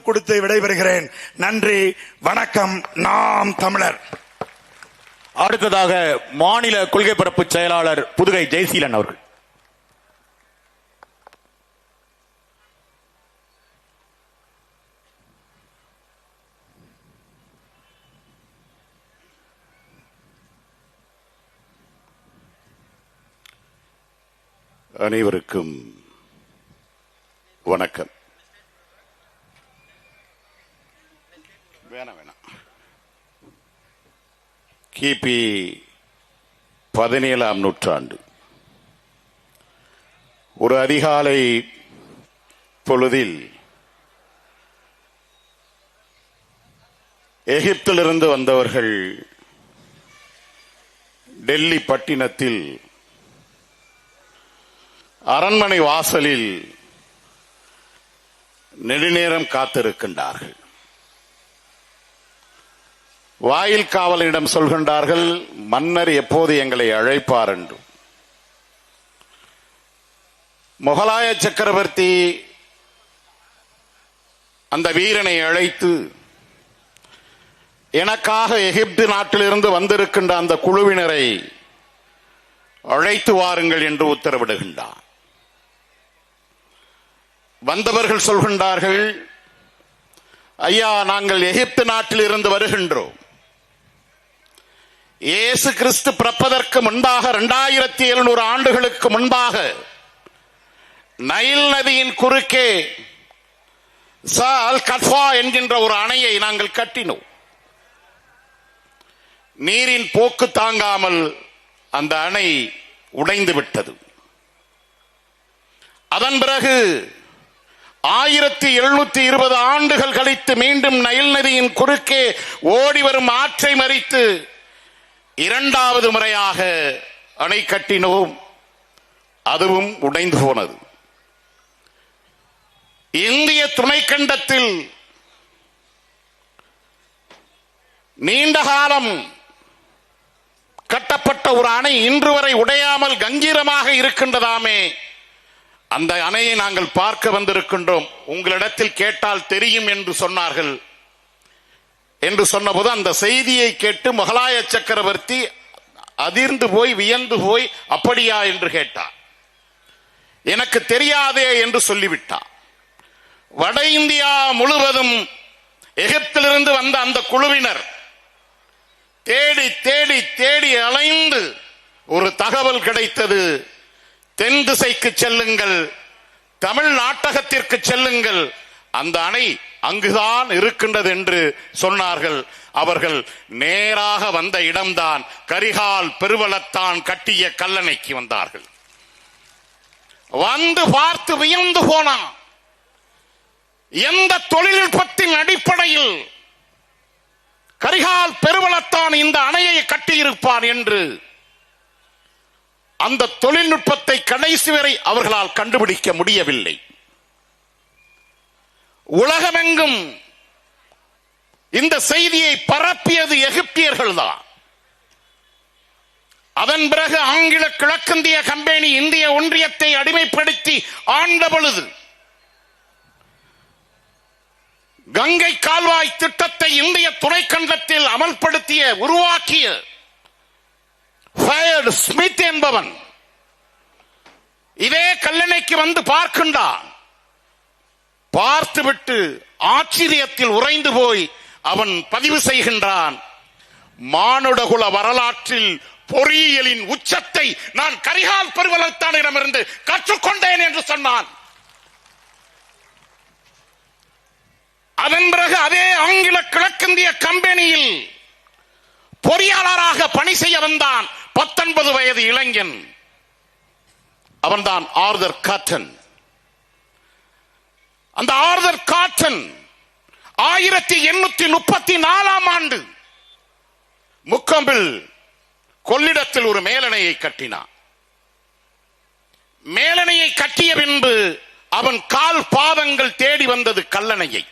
கொடுத்து விடைபெறுகிறேன். நன்றி வணக்கம் நாம் தமிழர். அடுத்ததாக மாநில கொள்கை பரப்பு செயலாளர் புதுகை ஜெயசீலன் அவர்கள். அனைவருக்கும் வணக்கம். வேணாம் வேணாம். கிபி பதினேழாம் நூற்றாண்டு. ஒரு அதிகாலை பொழுதில் எகிப்திலிருந்து வந்தவர்கள் டெல்லி பட்டினத்தில் அரண்மனை வாசலில் நெடுநேரம் காத்திருக்கின்றார்கள். வாயில் காவலனிடம் சொல்கின்றார்கள் மன்னர் எப்போது எங்களை அழைப்பார் என்று. முகலாய சக்கரவர்த்தி அந்த வீரனை அழைத்து எனக்காக எகிப்து நாட்டிலிருந்து வந்திருக்கின்ற அந்த குழுவினரை அழைத்து வாருங்கள் என்று உத்தரவிடுகின்றார் வந்தவர்கள் சொல்கின்றார்கள் ஐயா நாங்கள் எகிப்து நாட்டில் இருந்து வருகின்றோம். இயேசு கிறிஸ்து பிறப்பதற்கு முன்பாக இரண்டாயிரத்தி எழுநூறு ஆண்டுகளுக்கு முன்பாக நைல் நதியின் குறுக்கே சால் கட்ஃபா என்கின்ற ஒரு அணையை நாங்கள் கட்டினோம். நீரின் போக்கு தாங்காமல் அந்த அணை உடைந்து விட்டது. அதன் பிறகு ஆயிரத்தி எழுநூத்தி இருபது ஆண்டுகள் கழித்து மீண்டும் நைல் நதியின் குறுக்கே ஓடி வரும் ஆற்றை மறித்து இரண்டாவது முறையாக அணை கட்டினோம். அதுவும் உடைந்து போனது. இந்திய துணைக்கண்டத்தில் நீண்ட காலம் கட்டப்பட்ட ஒரு அணை இன்று வரை உடையாமல் கங்கீரமாக இருக்கின்றதாமே அந்த அணையை நாங்கள் பார்க்க வந்திருக்கின்றோம். உங்களிடத்தில் கேட்டால் தெரியும் என்று சொன்னார்கள். என்று சொன்னபோது அந்த செய்தியை கேட்டு முகலாய சக்கரவர்த்தி அதிர்ந்து போய் வியந்து போய் அப்படியா? என்று கேட்டார். எனக்கு தெரியாதே என்று சொல்லிவிட்டார். வட இந்தியா முழுவதும் எகிப்திலிருந்து வந்த அந்த குழுவினர் தேடி தேடி தேடி அலைந்து ஒரு தகவல் கிடைத்தது. தென் திசைக்கு செல்லுங்கள் தமிழ் நாட்டகத்திற்கு செல்லுங்கள். அந்த அணை அங்குதான் இருக்கின்றது என்று சொன்னார்கள். அவர்கள் நேராக வந்த இடம்தான் கரிகால் பெருவளத்தான் கட்டிய கல்லணைக்கு வந்தார்கள். வந்து பார்த்து வியந்து போனான். எந்த தொழில்நுட்பத்தின் அடிப்படையில் கரிகால் பெருவளத்தான் இந்த அணையை கட்டியிருப்பார் என்று அந்த தொழில்நுட்பத்தை கடைசி வரை அவர்களால் கண்டுபிடிக்க முடியவில்லை. உலகமெங்கும் இந்த செய்தியை பரப்பியது எகிப்தியர்கள் தான் அதன் பிறகு ஆங்கில கிழக்கிந்திய கம்பெனி இந்திய ஒன்றியத்தை அடிமைப்படுத்தி ஆண்ட பொழுது கங்கை கால்வாய் திட்டத்தை இந்திய துணைக்கண்டத்தில் அமல்படுத்திய உருவாக்கிய ஸ்மித் என்பவன் இதே கல்லணைக்கு வந்து பார்க்கின்றான். பார்த்துவிட்டு ஆச்சரியத்தில் உறைந்து போய் அவன் பதிவு செய்கின்றான். மானுடகுல வரலாற்றில் பொறியியலின் உச்சத்தை நான் கரிகால் பெருவலத்தானிடமிருந்து கற்றுக்கொண்டேன் என்று சொன்னான். அதன் பிறகு அதே ஆங்கில கிழக்கிந்திய கம்பெனியில் பொறியாளராக பணி செய்ய வந்தான் பத்தொன்பது வயது இளைஞன். அவன்தான் ஆர்தர் காட்டன். அந்த ஆர்தர் காட்டன் ஆயிரத்தி எண்ணூத்தி முப்பத்தி நாலாம் ஆண்டு முக்கம்பில் கொள்ளிடத்தில் ஒரு மேலணையை கட்டினான். மேலணையை கட்டிய பின்பு அவன் கால் பாதங்கள் தேடி வந்தது கல்லணையை.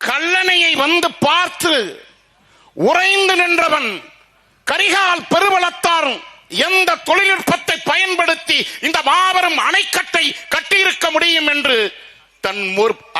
கல்லணையை வந்து பார்த்து உறைந்து நின்றவன் கரிகால் பெருவளத்தார் எந்த தொழில்நுட்பத்தை பயன்படுத்தி இந்த மாபெரும் அணைக்கட்டை கட்டி தன்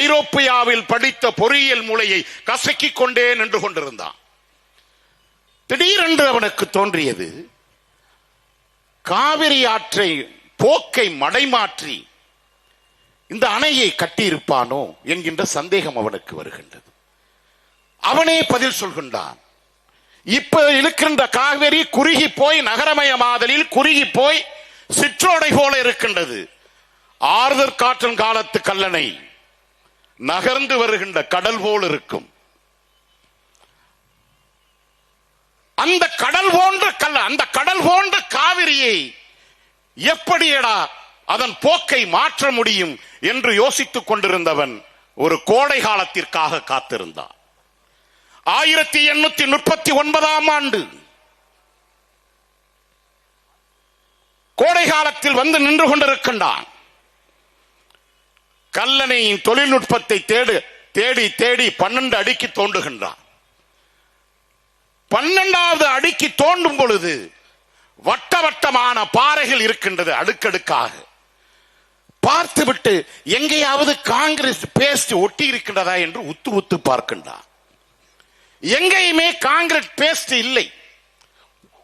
ஐரோப்பியாவில் படித்த பொறியியல் மூளையை கசக்கிக் கொண்டே நின்று கொண்டிருந்தான். திடீரென்று அவனுக்கு தோன்றியது காவிரி ஆற்றை போக்கை மடைமாற்றி இந்த அணையை கட்டியிருப்பானோ என்கின்ற சந்தேகம் அவனுக்கு வருகின்றது. அவனே பதில் சொல்கின்றான் இப்ப இருக்கின்ற காவிரி குறுகி போய் நகரமயமாதலில் குறுகி போய் சிற்றோடை போல இருக்கின்றது. ஆறுதற் காற்றன் காலத்து கல்லணை நகர்ந்து வருகின்ற கடல் போல் இருக்கும். அந்த கடல் போன்ற கல்ல அந்த கடல் போன்ற காவிரியை எப்படியடா அதன் போக்கை மாற்ற முடியும் என்று யோசித்துக் கொண்டிருந்தவன் ஒரு கோடை காலத்திற்காக காத்திருந்தான். ஆயிரத்தி எண்ணூத்தி முப்பத்தி ஒன்பதாம் ஆண்டு கோடை காலத்தில் வந்து நின்று கொண்டிருக்கின்றான். கல்லணையின் தொழில்நுட்பத்தை தேடு தேடி தேடி பன்னெண்டு அடிக்கு தோண்டுகின்றான். பன்னெண்டாவது அடிக்கு தோண்டும் பொழுது வட்ட வட்டமான பாறைகள் இருக்கின்றது அடுக்கடுக்காக. பார்த்துவிட்டு எங்கேயாவது காங்கிரஸ் பேஸ்ட் ஒட்டி இருக்கின்றதா என்று உத்து உத்து பார்க்கின்றான். எங்கேயுமே காங்கிரட் பேஸ்ட் இல்லை.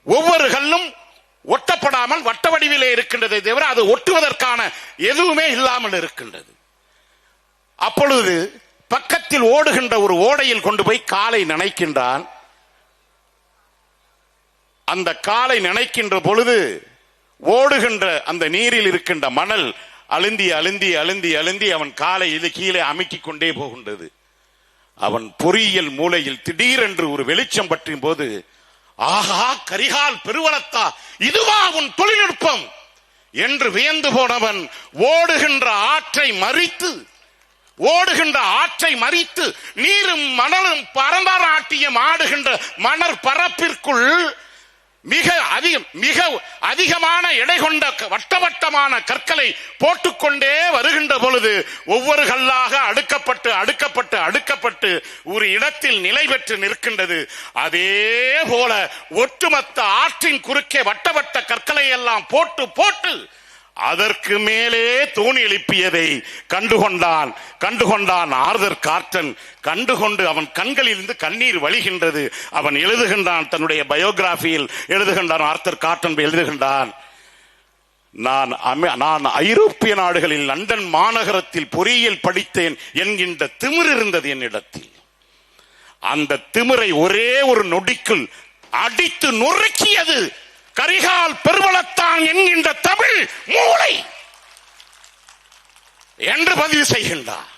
ஒவ்வொரு கல்லும் ஒட்டப்படாமல் வட்ட வடிவிலே இருக்கின்றதை தவிர அது ஒட்டுவதற்கான எதுவுமே இல்லாமல் இருக்கின்றது. அப்பொழுது பக்கத்தில் ஓடுகின்ற ஒரு ஓடையில் கொண்டு போய் காலை நனைக்கின்றான். அந்த காலை நினைக்கின்ற பொழுது ஓடுகின்ற அந்த நீரில் இருக்கின்ற மணல் அழுந்தி அழுந்தி அழுந்தி அழுந்தி அவன் காலை இது கீழே அமுக்கிக் கொண்டே போகின்றது. அவன் பொறியியல் மூலையில் திடீரென்று ஒரு வெளிச்சம் பற்றும் போது ஆஹா கரிகால் பெருவளத்தா இதுவா உன் தொழில்நுட்பம்? என்று வியந்து போனவன் ஓடுகின்ற ஆற்றை மறித்து ஓடுகின்ற ஆற்றை மறித்து நீரும் மணலும் பரம்பராட்டியம் ஆடுகின்ற மணற் பரப்பிற்குள் மிக அதிகம் மிக அதிகமான எடை கொண்ட வட்டவட்டமான கற்களை போட்டுக்கொண்டே வருகின்ற பொழுது ஒவ்வொரு கல்லாக அடுக்கப்பட்டு அடுக்கப்பட்டு அடுக்கப்பட்டு ஒரு இடத்தில் நிலை பெற்று நிற்கின்றது. அதே போல ஒட்டுமொத்த ஆற்றின் குறுக்கே வட்டவட்ட கற்களை எல்லாம் போட்டு போட்டு அதற்கு மேலே தூணி எழுப்பியதை கண்டுகொண்டான். கண்டுகொண்டான் ஆர்தர் கார்டன். கண்டுகொண்டு அவன் கண்களிலிருந்து கண்ணீர் வழிகின்றது. அவன் எழுதுகின்றான் தன்னுடைய பயோகிராபியில் எழுதுகின்றான் ஆர்தர் கார்டன் எழுதுகின்றான். நான் நான் ஐரோப்பிய நாடுகளில் லண்டன் மாநகரத்தில் பொறியியல் படித்தேன் என்கின்ற திமிர் இருந்தது என்னிடத்தில். அந்த திமிரை ஒரே ஒரு நொடிக்குள் அடித்து நொறுக்கியது. கரிகால் பெருவளத்தான் என்கின்ற தமிழ் மூளை என்று பதிவு செய்கின்றார்.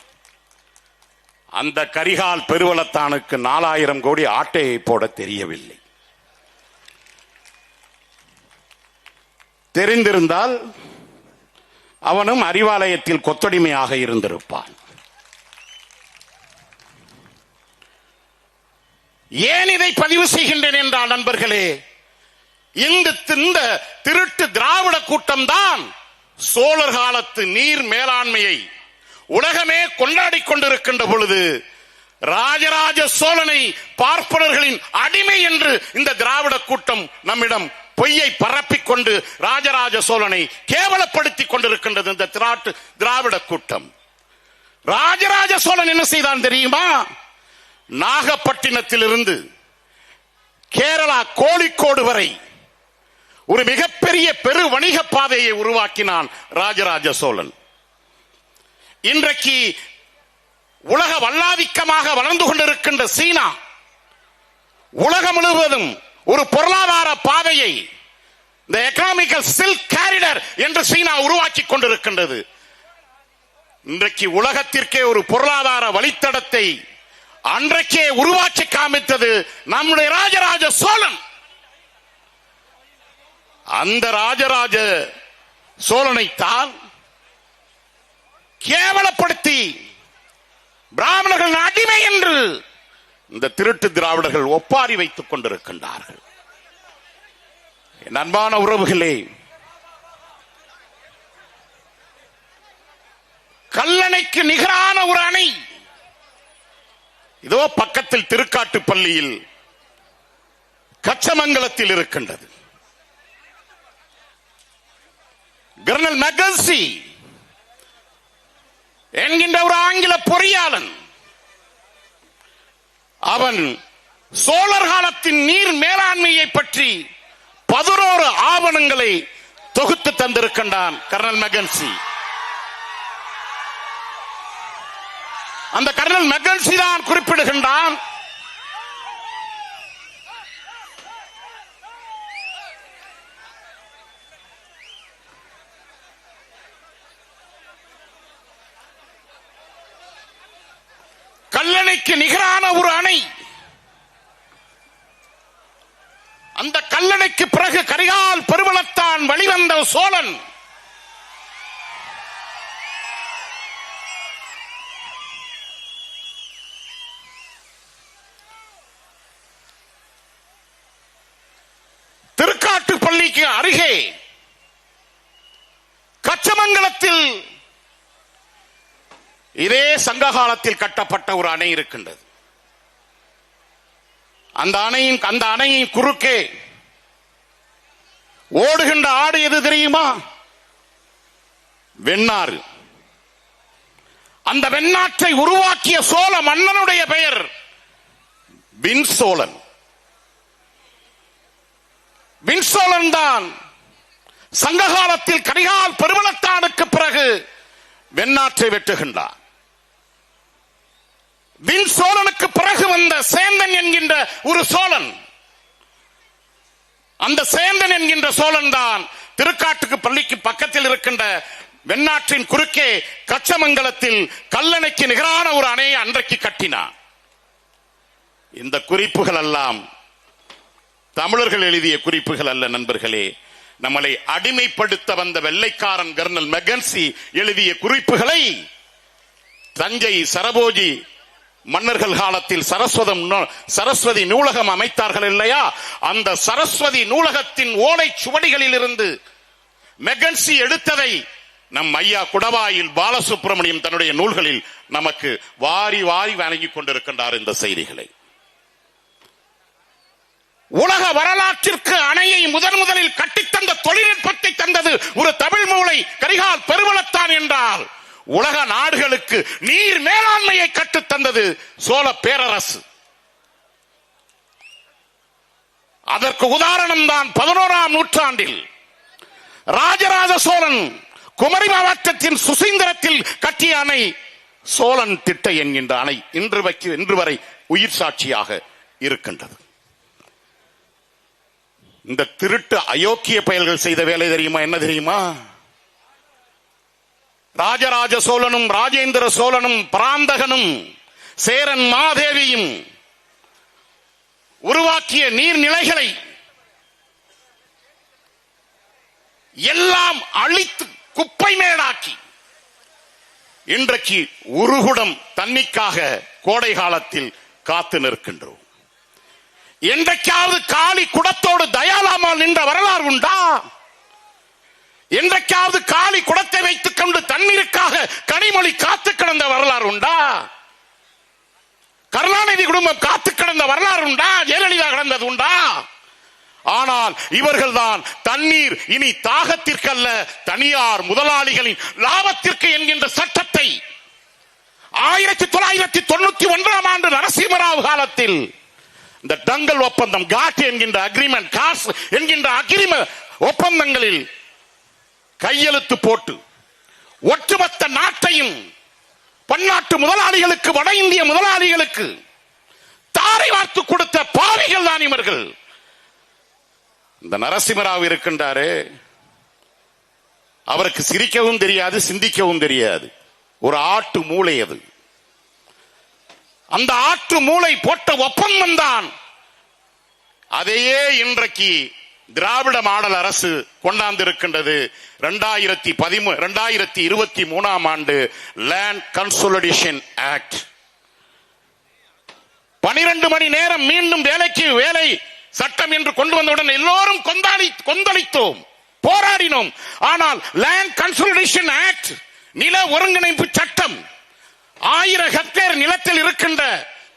அந்த கரிகால் பெருவளத்தானுக்கு நாலாயிரம் கோடி ஆட்டையை போட தெரியவில்லை. தெரிந்திருந்தால் அவனும் அறிவாலயத்தில் கொத்தடிமையாக இருந்திருப்பான். ஏன் இதை பதிவு செய்கின்றேன் என்றால் நண்பர்களே இந்த இந்த திருட்டு திராவிட கூட்டம் தான் சோழர் காலத்து நீர் மேலாண்மையை உலகமே கொண்டாடி கொண்டிருக்கின்ற பொழுது ராஜராஜ சோழனை பார்ப்பனர்களின் அடிமை என்று இந்த திராவிட கூட்டம் நம்மிடம் பொய்யை பரப்பிக் கொண்டு ராஜராஜ சோழனை கேவலப்படுத்திக் கொண்டிருக்கின்றது இந்த திராட்டு திராவிட கூட்டம். ராஜராஜ சோழன் என்ன செய்தான் தெரியுமா? நாகப்பட்டினத்திலிருந்து கேரளா கோழிக்கோடு வரை ஒரு மிகப்பெரிய பெரு வணிக பாதையை உருவாக்கினான் ராஜராஜ சோழன். இன்றைக்கு உலக வல்லாதிக்கமாக வளர்ந்து கொண்டிருக்கின்ற சீனா உலகம் முழுவதும் ஒரு பொருளாதார பாதையை இந்த எக்கனாமிக்கல் சில்க் கேரிடர் என்று சீனா உருவாக்கி கொண்டிருக்கின்றது. இன்றைக்கு உலகத்திற்கே ஒரு பொருளாதார வழித்தடத்தை அன்றைக்கே உருவாக்கி காமித்தது நம்முடைய ராஜராஜ சோழன். அந்த ராஜராஜ சோழனைத்தான் கேவலப்படுத்தி பிராமணர்கள் அடிமை என்று இந்த திருட்டு திராவிடர்கள் ஒப்பாரி வைத்துக் கொண்டிருக்கின்றார்கள். அன்பான உறவுகளே கல்லணைக்கு நிகரான ஒரு அணை. இதோ பக்கத்தில் திருக்காட்டுப்பள்ளியில் கச்சமங்கலத்தில் இருக்கின்றது. கர்னல் மெகல்சி என்கின்ற ஒரு ஆங்கில பொறியாளன் அவன் சோழர் காலத்தின் நீர் மேலாண்மையை பற்றி பதினோரு ஆவணங்களை தொகுத்து தந்திருக்கின்றான் கர்னல் மெகன்சி அந்த கர்னல் மெகன்சி தான் குறிப்பிடுகின்றான் கல்லணைக்கு நிகரான ஒரு அணை. அந்த கல்லணைக்கு பிறகு கரிகால் பெருவளத்தான் வழிவந்த சோழன் திருக்காட்டு பள்ளிக்கு அருகே கச்சமங்கலத்தில் இதே சங்க காலத்தில் கட்டப்பட்ட ஒரு அணை இருக்கின்றது. அந்த அணையின் அந்த அணையின் குறுக்கே ஓடுகின்ற ஆடு எது தெரியுமா? வெண்ணாறு. அந்த வெண்ணாற்றை உருவாக்கிய சோழ மன்னனுடைய பெயர் வின்சோழன் வின்சோழன் தான் சங்ககாலத்தில் கரிகால் பெருமளத்தானுக்கு பிறகு வெண்ணாற்றை வெட்டுகின்றார் வின் சோழனுக்கு பிறகு வந்த சேந்தன் என்கின்ற ஒரு சோழன். அந்த சேந்தன் என்கின்ற சோழன் தான் திருக்காட்டுக்கு பள்ளிக்கு பக்கத்தில் இருக்கின்ற வெண்ணாற்றின் குறுக்கே கச்சமங்கலத்தில் கல்லணைக்கு நிகரான ஒரு அணையை அன்றைக்கு கட்டினான். இந்த குறிப்புகள் எல்லாம் தமிழர்கள் எழுதிய குறிப்புகள் அல்ல நண்பர்களே. நம்மளை அடிமைப்படுத்த வந்த வெள்ளைக்காரன் கர்னல் மெகன்சி எழுதிய குறிப்புகளை தஞ்சை சரபோஜி மன்னர்கள் காலத்தில் சரஸ்வதம் நூ- சரஸ்வதி நூலகம் அமைத்தார்கள் இல்லையா? அந்த சரஸ்வதி நூலகத்தின் ஓலை சுவடிகளில் இருந்து மெகன்சி எடுத்ததை நம் ஐயா குடவாயில் பாலசுப்ரமணியம் தன்னுடைய நூல்களில் நமக்கு வாரி வாரி வழங்கிக் கொண்டிருக்கின்றார் இந்த செய்திகளை. உலக வரலாற்றிற்கு அணையை முதன் முதலில் கட்டித்தந்த தொழில்நுட்பத்தை தந்தது ஒரு தமிழ் மூளை கரிகால் பெருவளத்தான் என்றால் உலக நாடுகளுக்கு நீர் மேலாண்மையை கற்றுத் தந்தது சோழ பேரரசு. அதற்கு உதாரணம் தான் பதினோராம் நூற்றாண்டில் ராஜராஜ சோழன் குமரி மாவட்டத்தின் சுசீந்திரத்தில் கட்டிய அணை சோழன் திட்டை என்கின்ற அணை இன்று வைக்க இன்று வரை உயிர் சாட்சியாக இருக்கின்றது. இந்த திருட்டு அயோக்கிய பயல்கள் செய்த வேலை தெரியுமா? என்ன தெரியுமா? ராஜராஜ சோழனும் ராஜேந்திர சோழனும் பிராந்தகனும் சேரன் மாதேவியும் உருவாக்கிய நீர்நிலைகளை எல்லாம் அழித்து குப்பை மேடாக்கி இன்றைக்கு உருகுடம் தண்ணிக்காக கோடை காலத்தில் காத்து நிற்கின்றோம். என்றைக்காவது காளி குடத்தோடு தயாலாமால் நின்ற வரலாறு என்றைக்காவது காளி குடத்தை வைத்துக் கொண்டு தண்ணீருக்காக கனிமொழி காத்து கிடந்த வரலாறு உண்டா கருணாநிதி குடும்பம் காத்து கிடந்த வரலாறு உண்டா ஜெயலலிதா கிடந்தது உண்டா ஆனால் இவர்கள்தான் தண்ணீர் இனி தாகத்திற்கல்ல தனியார் முதலாளிகளின் லாபத்திற்கு என்கின்ற சட்டத்தை ஆயிரத்தி தொள்ளாயிரத்தி தொண்ணூத்தி ஒன்றாம் ஆண்டு நரசிம்மராவ் காலத்தில் இந்த டங்கல் ஒப்பந்தம் காட் என்கின்ற அக்ரிமெண்ட் காஸ் என்கின்ற அக்ரிம ஒப்பந்தங்களில் கையெழுத்து போட்டு ஒட்டுமொத்த நாட்டையும் பன்னாட்டு முதலாளிகளுக்கு வட இந்திய முதலாளிகளுக்கு தாரை வார்த்து கொடுத்த பாவிகள் தான் இவர்கள். இந்த நரசிம்மராவ் இருக்கின்றாரு அவருக்கு சிரிக்கவும் தெரியாது சிந்திக்கவும் தெரியாது. ஒரு ஆட்டு மூளை அது. அந்த ஆட்டு மூளை போட்ட ஒப்பந்தம் தான். அதையே இன்றைக்கு திராவிட மாடல் அரசு கொண்டாந்திருக்கின்றது. ரெண்டாயிரத்தி பதிமூ ரெண்டாயிரத்தி இருபத்தி மூணாம் ஆண்டு லேண்ட் கன்சோலிடேஷன் ஆக்ட் பனிரெண்டு மணி நேரம் மீண்டும் வேலைக்கு வேலை சட்டம் என்று கொண்டு வந்தவுடன் எல்லோரும் கொந்தாடி கொந்தளித்தோம் போராடினோம். ஆனால் லேண்ட் கன்சோலிடேஷன் ஆக்ட் நில ஒருங்கிணைப்பு சட்டம் ஆயிரம் ஹெக்டேர் நிலத்தில் இருக்கின்ற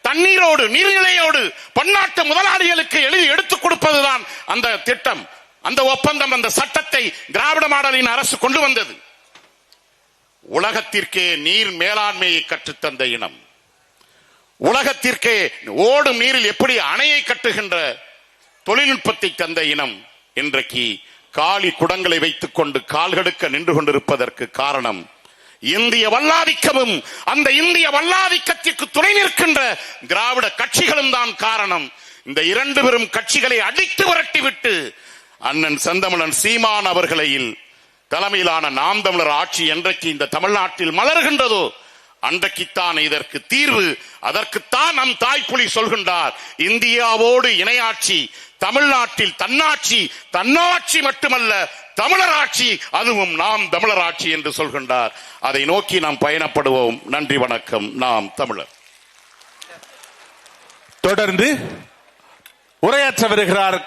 தண்ணீரோடு நீர்நிலையோடு பன்னாட்டு முதலாளிகளுக்கு எழுதி எடுத்துக் கொடுப்பதுதான் அந்த திட்டம். அந்த ஒப்பந்தம் அந்த சட்டத்தை திராவிட மாடலின் அரசு கொண்டு வந்தது. உலகத்திற்கே நீர் மேலாண்மையை கற்றுத்தந்த இனம். உலகத்திற்கே ஓடும் நீரில் எப்படி அணையை கட்டுகின்ற தொழில்நுட்பத்தை தந்த இனம் இன்றைக்கு காலி குடங்களை வைத்துக் கொண்டு கால்கடுக்க நின்று கொண்டிருப்பதற்கு காரணம் இந்திய வல்லாதிக்கமும் அந்த இந்திய வல்லாதிக்கத்திற்கு துணை நிற்கின்ற திராவிட கட்சிகளும் தான் காரணம். இந்த இரண்டு பெரும் கட்சிகளை அடித்து விரட்டிவிட்டு அண்ணன் செந்தமிழன் சீமான் அவர்களையில் தலைமையிலான நாம் தமிழர் ஆட்சி என்றைக்கு இந்த தமிழ்நாட்டில் மலர்கின்றதோ அன்றைக்குத்தான் இதற்கு தீர்வு அதற்குத்தான் நம் தாய்ப்புலி சொல்கின்றார். இந்தியாவோடு இணையாட்சி தமிழ்நாட்டில் தன்னாட்சி தன்னாட்சி மட்டுமல்ல தமிழர் ஆட்சி அதுவும் நாம் தமிழர் ஆட்சி என்று சொல்கின்றார். அதை நோக்கி நாம் பயணப்படுவோம். நன்றி வணக்கம். நாம் தமிழர். தொடர்ந்து உரையாற்ற வருகிறார்